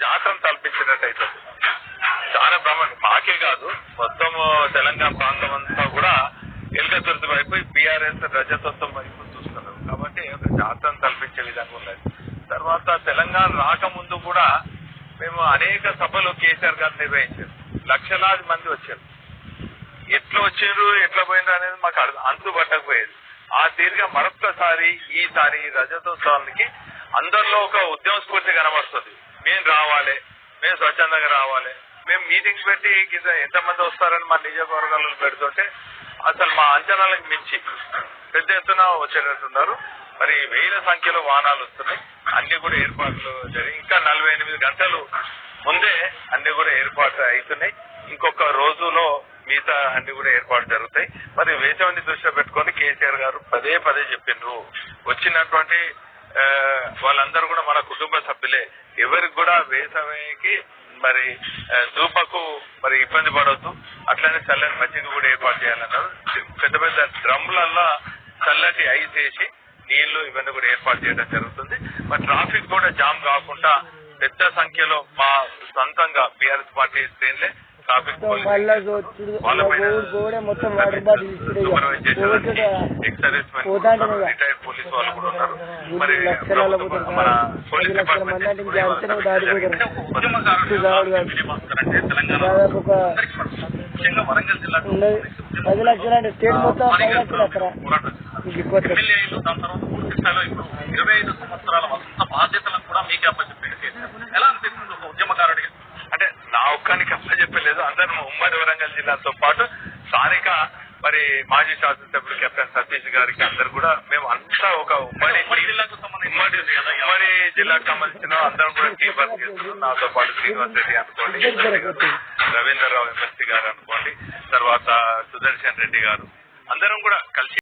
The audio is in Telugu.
జాతరను తలపించినట్టు అవుతుంది చాలా బ్రహ్మాండం మాకే కాదు మొత్తం తెలంగాణ ప్రాంతం అంతా కూడా ఎలుగతుర్తి వైపు బీఆర్ఎస్ రజతత్వం వైపు చూస్తున్నారు. కాబట్టి ఒక జాతరను తలపించే విధంగా ఉన్నది. తర్వాత తెలంగాణ రాకముందు కూడా మేము అనేక సభలు కేసీఆర్ గారు నిర్వహించారు. లక్షలాది మంది వచ్చారు. ఎట్లా వచ్చారు ఎట్లా పోయినారు అనేది మాకు అర్థం- అంతు పట్టకపోయేది ఆ తీరుగా మరొక్కసారి ఈసారి రజతోత్సవానికి అందరిలో ఒక ఉద్యమ స్ఫూర్తి కనబడుతుంది. మేము రావాలి. మేము స్వచ్ఛందంగా రావాలి. మేము మీటింగ్స్ పెట్టి కింద ఎంతమంది వస్తారని మా నియోజకవర్గాలను పెడుతుంటే అసలు మా అంచనాలకు మించి పెద్ద ఎత్తున వచ్చేటట్టున్నారు. మరి వేల సంఖ్యలో వాహనాలు వస్తున్నాయి. అన్ని కూడా ఏర్పాట్లు జరిగి ఇంకా నలభై ఎనిమిది గంటలు ముందే అన్ని కూడా ఏర్పాట్లు అవుతున్నాయి. ఇంకొక రోజులో మిగతా అన్ని కూడా ఏర్పాటు జరుగుతాయి. మరి వేసవిని దృష్టిలో పెట్టుకొని కేసీఆర్ గారు పదే పదే చెప్పిండ్రు. వచ్చినటువంటి వాళ్ళందరూ కూడా మన కుటుంబ సభ్యులే. ఎవరికి కూడా వేసవికి మరి దూపకు మరి ఇబ్బంది పడవద్దు అట్లనే చల్లని మజ్జిగ కూడా ఏర్పాటు చేయాలన్నారు. పెద్ద పెద్ద డ్రమ్లల్లో చల్లటి ఐస్ వేసి నీళ్ళు ఇవన్నీ కూడా ఏర్పాటు చేయడం జరుగుతుంది. మరి ట్రాఫిక్ కూడా జామ్ కాకుండా పెద్ద సంఖ్యలో మా సొంతంగా బీఆర్ఎస్ పార్టీ శ్రేణులే మళ్ళా చూడు కూడా మొత్తం వాటర్ బాటిల్ పది లక్షల అంటే దాదాపు ఒక పది లక్షలు స్టేట్ మొత్తం పది లక్షలు అక్కడ. ఇరవై ఐదు సంవత్సరాల వసంత బాధ్యతలను కూడా మీకే అప్పచెప్పారు కేసీఆర్. ఎలా అందరం ఉమ్మడి వరంగల్ జిల్లాతో పాటు స్థానిక మరి మాజీ శాసనసభ్యులు కెప్టెన్ సతీష్ గారికి అందరు కూడా మేము అంతా ఒక ఉమ్మడి జిల్లాకు ఉమ్మడి ఉమ్మడి జిల్లాకు సంబంధించిన అందరం కూడా టీం వర్క్ చేస్తున్నాం. నాతో పాటు శ్రీనివాస్ రెడ్డి అనుకోండి రవీంద్రరావు ఎమ్మెల్సీ గారు అనుకోండి తర్వాత సుదర్శన్ రెడ్డి గారు. అందరం కూడా కలిసి